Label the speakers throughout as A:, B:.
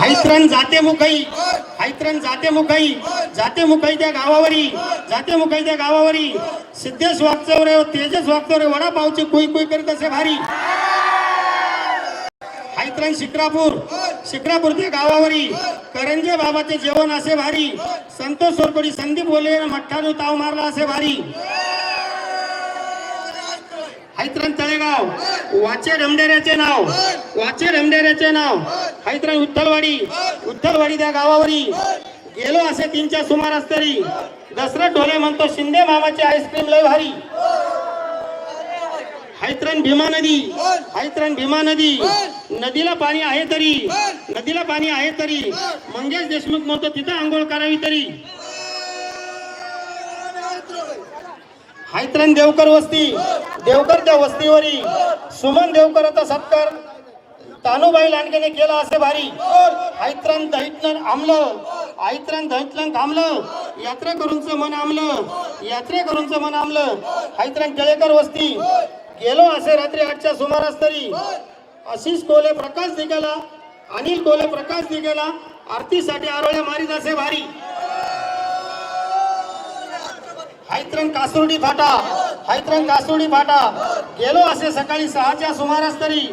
A: हैत्रण जाते मुखई. हैत्रण जाते मुखई. जाते मुखई त्या गावावरी. जाते मुखई त्या गावावरी. सिद्धेश वागचौरे रे तेजस वागचौरे वडापावचे कुई कुई करीत असे भारी. हैत्रण शिक्रापूर. शिक्रापूर त्या गावावरी. करंजे बाबाचे जेवण असे भारी. संतोष सोरपडी संदीप बोले मठ्ठानू ताव मारला असे भारी. हैत्रण तळेगाव. वाचे रमडेऱ्याचे नाव. वाचे रमडेऱ्याचे नाव. हैत्रण विठ्ठलवाडी विठ्ठलवाडी त्या गावावरी. गेलो असे तीनच्या सुमारास तरी. दसरथ ढोले म्हणतो शिंदे मामाची आईस्क्रीम लय भारी. हैत्रण भीमा नदी. हैत्रण भीमा नदी. नदीला पाणी आहे तरी. नदीला पाणी आहे तरी. मंगेश देशमुख म्हणतो तिथं आंघोळ करावी तरी. हैत्रण देवकर वस्ती. देवकर त्या वस्तीवरी. सुमन देवकरचा सत्कार तानुबाई लांडगेने केला असे भारी. हैत्रण दैतन आमलं. हैत्रण दैतन थांबलं. यात्रेकरूंचं मन आमलं. यात्रेकरूंचं मन आमलं. हैत्रण केळेकर वस्ती. गेलो असे रात्री आठच्या सुमारास तरी. आशिष कोले प्रकाश निघाला. अनिल कोले प्रकाश निघाला. आरतीसाठी आरोळ्या मारीत असे भारी. हैत्रण कासुर्डी फाटा। हैत्रण कासुर्डी फाटा। गेलो असे सकाळी सहाच्या सुमारास तरी।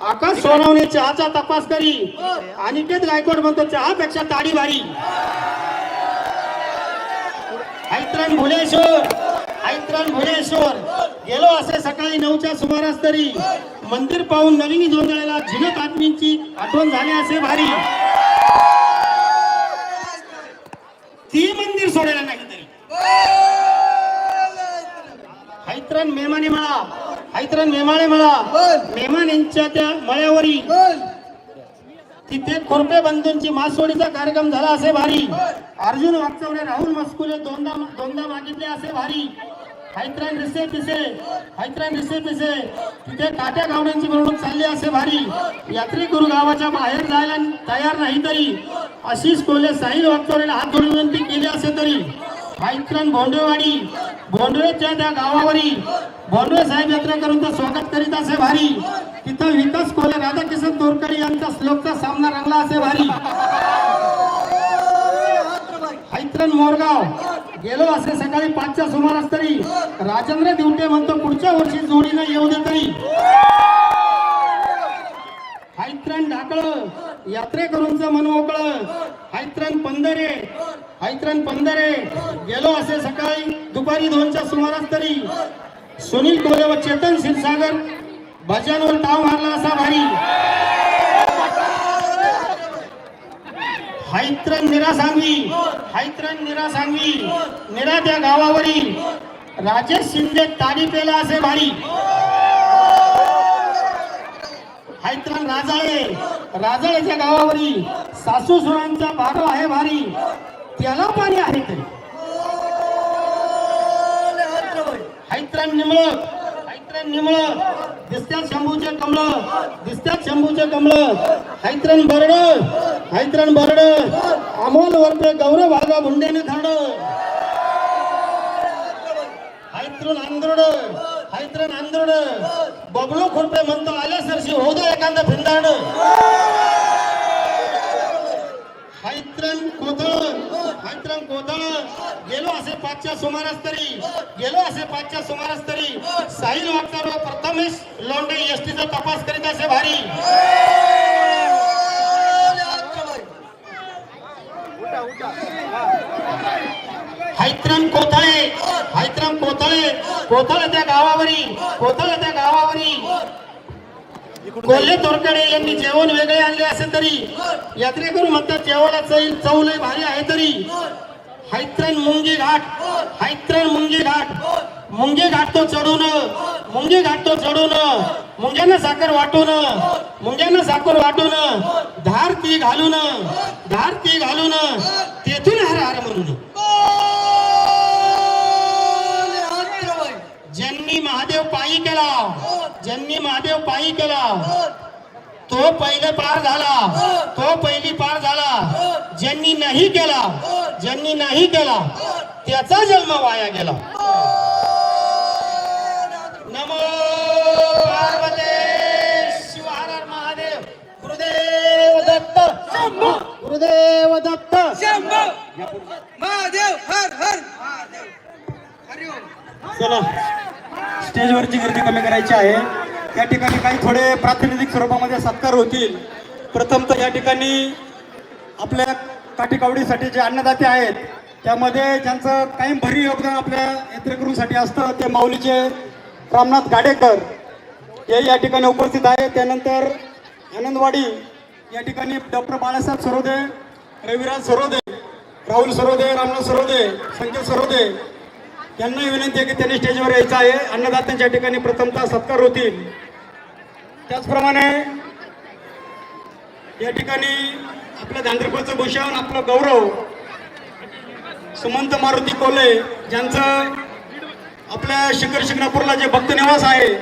A: आकाश सोनवणे चहाचा तपास करी। अनिकेत गायकवाड म्हणतो चहापेक्षा ताडी भारी. हैत्रण भुलेश्वर। हैत्रण भुलेश्वर। गेलो असे सकाळी नऊच्या सुमारास तरी। मंदिर पाहून नवीन जोंधळेला झिनक आत्मींची आठवण झाली असे भारी. ती मंदिर सोडायला नाही. तरी हैत्रण मेमाने मळा हैत्रण मेमाळे मळा मेमान यांच्या त्या मळ्यावरी तिथे खुरपे बंधूंची मासोडीचा कार्यक्रम झाला असे भारी. अर्जुन वागचौरे राहुल मस्कुले दोनदा दोनदा मागितले असे भारी. हैत्रण रिसे पिसे हैत्रण रिसे पिसे. तिथे काट्या गावड्यांची मिरवणूक चालली असे भारी. यात्रेकरू गावाच्या बाहेर जायला तयार नाही तरी आशिष कोले साहिल वागचौरेला हात जोडून विनंती केली असे तरी. हैत्रण भोंडेवाडी भोंडवेच्या त्या गावावरी भोंडवे साहेब यात्रेकरूंचं स्वागत करीत असे भारी. तिथं विकास कोले राधाकिशन तोरकरी यांचा श्लोकचा सामना रंगला असे भारी. हैत्रण मोरगाव गेलो असे सकाळी पाचच्या सुमारास तरी. राजेंद्र दिवटे म्हणतो पुढच्या वर्षी जोडीनं येऊ दे तरी. हैत्रन ढाकळ यात्रेकरूंचं मन मोकळं हैत्रण पंधरे हैत्रण पंधरे गेलो असे सकाळी दुपारी दोनच्या सुमारास तरी. सुनील कोले व चेतन क्षीरसागर भजनवर ताव मारला असा भारी. हैत्रन निरा सांगवी हैत्रण निरा सांगवी निरा त्या गावावरील राजेश शिंदे ताडी पेला असे भारी. हैत्रण राजाळे राजाळेच्या गावावरील सासू सुरांचा बारो आहे भारी. त्याला पाणी आहे तरी हैत्रण निमळ निमळ. दिसत्यात शंभूचे कमळ दिसत्यात शंभूचे कमळ. हैत्रण बरड हैत्रण बरड. अमोल वरपे गौरव भागा भुंडेने धरड. हैत्रण आंधळ हैत्रण आंधळ बबलू खुरपे म्हणतो आल्या सरशी दे एखादा भिंदाड हैत्रण कोथळ हैत्रण गेलो असे पाचच्या सुमारास तरी. गेलो असे पाचच्या सुमारास तरी. साहिल वागकर व प्रथमेश लोंढे एसटीचा तपास करीत असे भारी. हैत्रम कोथळे. हैत्रम कोथळे. कोथळ त्या गावावरी. कोथळ त्या गावावरी. कोल्हे तोरकडे यांनी जेवण वेगळे आणले असे तरी. यात्रेकरू म्हणतात जेवणाचं चैल चव लय भारी आहे तरी. हैत्रण मुंगी घाट हैत्रण मुंगी घाट मुंगे घाट तो चढून मुंगे घाट तो चढून मुंग्यांना साखर वाटून मुंग्यांना साखर वाटून धार ती घालून धार ती घालून तेथून हर हर म्हणून. ज्यांनी महादेव पायी केला ज्यांनी महादेव पायी केला तो पहिले पार झाला तो पहिली पार झाला. ज्यांनी नाही केला ज्यांनी नाही केला त्याचा जन्म वाया गेला. नमो महादेव. गुरुदेव दत्त.
B: महादेव हर हर.
C: चला स्टेजवरची गर्दी कमी करायची आहे. या ठिकाणी काही थोडे प्रातिनिधिक स्वरूपामध्ये सत्कार होतील. प्रथम तर या ठिकाणी आपल्या काठीकावडीसाठी जे अन्नदाते आहेत त्यामध्ये ज्यांचं काही भरी योगदान आपल्या यात्रेकरूंसाठी असतं ते माऊलीचे रामनाथ गाडेकर हे या ठिकाणी उपस्थित आहेत. त्यानंतर आनंदवाडी या ठिकाणी डॉक्टर बाळासाहेब सरोदे रविराज सरोदे राहुल सरोदे रामनाथ सरोदे संकेत सरोदे यांनाही विनंती आहे की त्यांनी स्टेजवर यायचं आहे. अन्नदात्यांच्या ठिकाणी प्रथमतः सत्कार होतील. त्याचप्रमाणे या ठिकाणी आपल्या धांद्रपूरचं भूषण आपलं गौरव. सुमंत मारुती कोले ज्यांचं आपल्या शिखर शिंगणापूरला जे भक्त निवास आहे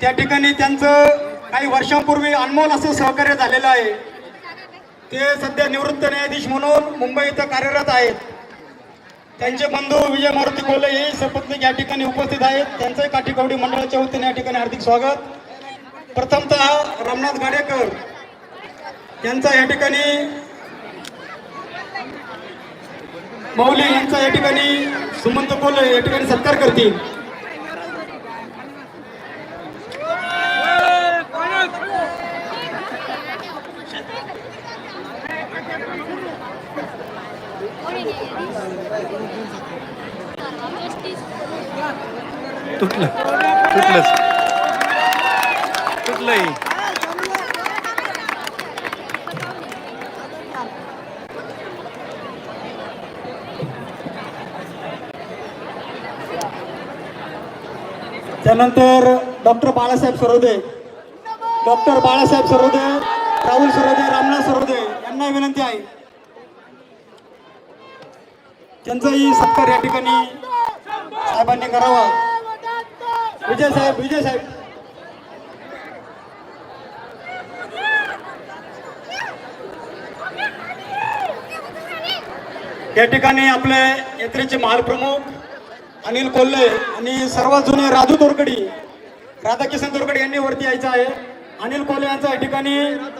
C: त्या ठिकाणी त्यांचं काही वर्षांपूर्वी अनमोल असं सहकार्य झालेलं आहे. ते सध्या निवृत्त न्यायाधीश म्हणून मुंबई इथं कार्यरत आहेत. त्यांचे बंधू विजय मारुती कोले हे सपत्नीक या ठिकाणी उपस्थित आहेत. त्यांचंही काठीकवडी मंडळाच्या वतीने या ठिकाणी हार्दिक स्वागत. प्रथमतः रामनाथ गाडेकर यांचा या ठिकाणी मौली यांचा या ठिकाणी सुमंत बोल या ठिकाणी सत्कार करतील.
D: तुटलं. तुटलंच. तुटलंय
C: त्यानंतर डॉक्टर बाळासाहेब सरोदे. डॉक्टर बाळासाहेब सरोदे राहुल सरोदे रामनाथ सरोदे यांना विनंती आहे. त्यांचाही सत्कार या ठिकाणी साहेबांनी करावा. विजय साहेब विजय साहेब. या ठिकाणी आपले यात्रेचे महाल प्रमुख अनिल कोल्हे आणि सर्वात जुने राजू तोरकडी राधाकिशन तोरकडी यांनी वरती यायचं आहे. अनिल कोल्हे यांचा या ठिकाणी